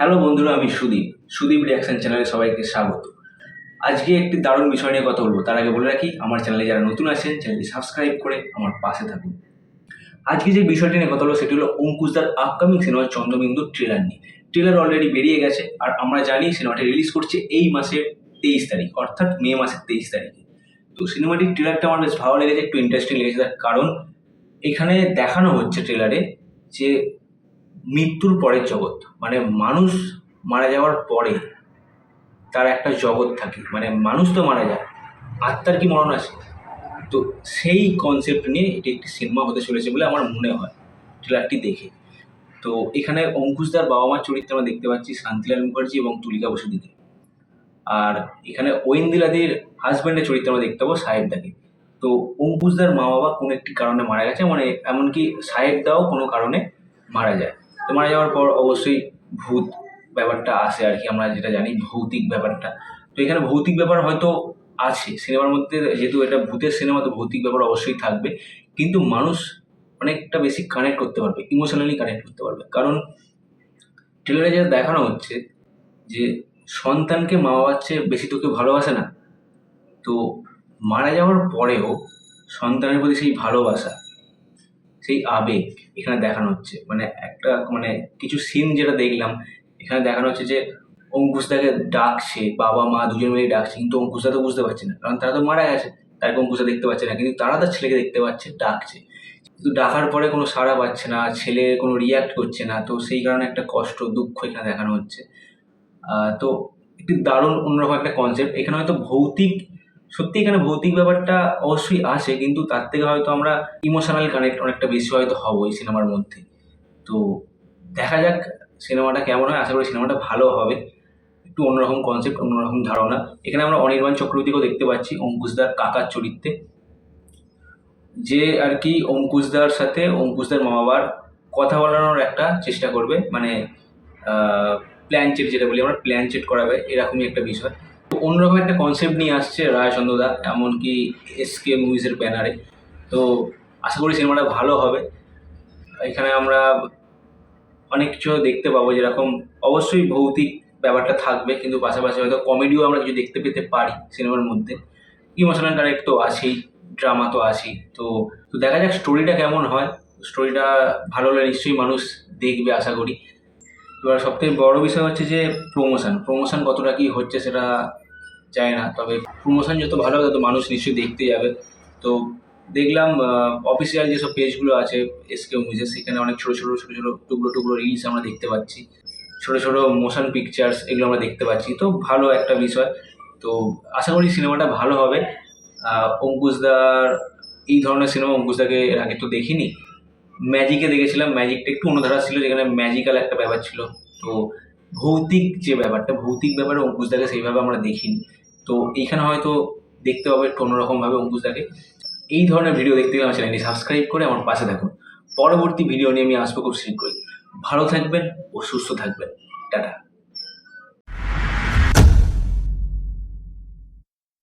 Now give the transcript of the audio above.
Hello বন্ধুরা, আমি Sudip. Sudip reaction চ্যানেলে সবাইকে স্বাগত। আজকে একটি দারুণ বিষয় নিয়ে কথা বলব। তার আগে বলে রাখি, আমার চ্যানেলে যারা নতুন আছেন, চ্যানেলটি সাবস্ক্রাইব করে আমার পাশে থাকুন। আজকে যে বিষয়টি নিয়ে কথা বলব, সেটি হলো অঙ্কুশদার আপকামিং সিনেমা চন্দ্রবিন্দু ট্রেলার নিয়ে। ট্রেলার অলরেডি বেরিয়ে গেছে, আর আমরা জানি সিনেমাটি রিলিজ করছে এই মাসের তেইশ তারিখ, অর্থাৎ মে মাসের তেইশ তারিখে। তো সিনেমাটির ট্রেলারটা আমার বেশ ভালো লেগেছে, একটু ইন্টারেস্টিং লেগেছে, তার কারণ এখানে দেখানো হচ্ছে ট্রেলারে যে মৃত্যুর পরের জগৎ। মানে মানুষ মারা যাওয়ার পরে তার একটা জগৎ থাকে। মানে মানুষ তো মারা যায়, আত্মার কি মরণ আছে? তো সেই কনসেপ্ট নিয়ে এটি একটি সিনেমা হতে চলেছে বলে আমার মনে হয় ট্রেলারটি দেখে। তো এখানে অঙ্কুশদার বাবা মার চরিত্রে আমরা দেখতে পাচ্ছি শান্তিলাল মুখার্জি এবং তুলিকা বসুদিকে আর এখানে ঐন্দিলাদির হাজব্যান্ডের চরিত্রে আমরা দেখতে পাবো সাহেবদাকে তো অঙ্কুশদার মা বাবা কোনো একটি কারণে মারা গেছে মানে এমনকি সাহেবদাও কোনো কারণে মারা যায়। তো মারা যাওয়ার পর অবশ্যই ভূত ব্যাপারটা আসে আর কি, আমরা যেটা জানি ভৌতিক ব্যাপারটা। তো এখানে ভৌতিক ব্যাপার হয়তো আছে, সিনেমার মধ্যে যেহেতু এটা ভূতের সিনেমা, তো ভৌতিক ব্যাপার অবশ্যই থাকবে। কিন্তু মানুষ অনেকটা বেশি কানেক্ট করতে পারবে ইমোশনালি কানেক্ট করতে পারবে। কারণ ট্রেলারে যেটা দেখানো হচ্ছে যে সন্তানকে মা বাবার চেয়ে বেশি তো কেউ ভালোবাসে না। তো মারা যাওয়ার পরেও সন্তানের প্রতি সেই ভালোবাসা সেই আবেগ এখানে দেখানো হচ্ছে। মানে একটা মানে কিছু সিন যেটা দেখলাম, এখানে দেখানো হচ্ছে যে অঙ্কুশদাকে ডাকছে, বাবা, মা দুজন মিলে ডাকছে, কিন্তু অঙ্কুশদা তো বুঝতে পারছে না, কারণ তারা তো মারা গেছে তাকে অঙ্কুশদা দেখতে পাচ্ছে না, কিন্তু তারা তার ছেলেকে দেখতে পাচ্ছে, ডাকছে। কিন্তু ডাকার পরে কোনো সাড়া পাচ্ছে না, ছেলে কোনো রিয়াক্ট করছে না, তো সেই কারণে একটা কষ্ট, দুঃখ এখানে দেখানো হচ্ছে। তো একটি দারুণ অন্যরকম একটা কনসেপ্ট এখানে হয়তো ভৌতিক সত্যি এখানে ভৌতিক ব্যাপারটা অবশ্যই আসে, কিন্তু তার থেকে হয়তো আমরা ইমোশনাল কানেক্ট অনেকটা বেশি হয়তো হব এই সিনেমার মধ্যে। তো দেখা যাক সিনেমাটা কেমন হয়, আশা করি সিনেমাটা ভালো হবে। একটু অন্যরকম কনসেপ্ট অন্যরকম ধারণা। এখানে আমরা অনির্বাণ চক্রবর্তীকেও দেখতে পাচ্ছি অঙ্কুশদার কাকার চরিত্রে। যে আর কি অঙ্কুশদার সাথে অঙ্কুশদার মা বাবার কথা বলানোর একটা চেষ্টা করবে মানে প্ল্যান চেট যেটা বলি আমরা প্ল্যান চেট করাবে, এরকমই একটা বিষয়। অন্যরকম একটা কনসেপ্ট নিয়ে আসছে রায়চন্দ্রদা এমনকি এসকে মুভিজের ব্যানারে তো আশা করি সিনেমাটা ভালো হবে। এখানে আমরা অনেক কিছু দেখতে পাবো যেরকম, অবশ্যই ভৌতিক ব্যাপারটা থাকবে, কিন্তু পাশাপাশি হয়তো কমেডিও আমরা কিছু দেখতে পেতে পারি সিনেমার মধ্যে। ইমোশনাল কানেক্ট তো আছেই ড্রামা তো আছেই। তো তো দেখা যাক স্টোরিটা কেমন হয়। স্টোরিটা ভালো হলে নিশ্চয়ই মানুষ দেখবে, আশা করি। এবার সবথেকে বড় বিষয় হচ্ছে যে প্রমোশন প্রমোশন কতটা কি হচ্ছে সেটা জানি না। তবে প্রমোশন যত ভালো হবে, তত মানুষ নিশ্চয়ই দেখতে যাবে। তো দেখলাম অফিসিয়াল যেসব পেজগুলো আছে এসকে মুভিজের সেখানে অনেক ছোটো ছোটো ছোটো ছোটো টুকরো টুকরো রিলস আমরা দেখতে পাচ্ছি। ছোটো ছোটো মোশন পিকচার্স এগুলো আমরা দেখতে পাচ্ছি। তো ভালো একটা বিষয়। তো আশা করি সিনেমাটা ভালো হবে। অঙ্কুশদার এই ধরনের সিনেমা অঙ্কুশদাকে এর আগে তো দেখিনি। ম্যাজিকে দেখেছিলাম। ম্যাজিকটা একটু অন্যধারা ছিল, যেখানে ম্যাজিক্যাল একটা ব্যাপার ছিল। তো ভৌতিক যে ব্যাপারটা, ভৌতিক ব্যাপারে অঙ্কুশদাকে সেইভাবে আমরা দেখিনি। তো এইখানে হয়তো দেখতে হবে একটু অন্যরকমভাবে অঙ্কুশদাকে এই ধরনের ভিডিও দেখতে গেলে আমার চ্যানেলটি সাবস্ক্রাইব করে আমার পাশে থাকুন। পরবর্তী ভিডিও নিয়ে আমি আসব খুব শীঘ্রই। ভালো থাকবেন ও সুস্থ থাকবেন। টাটা।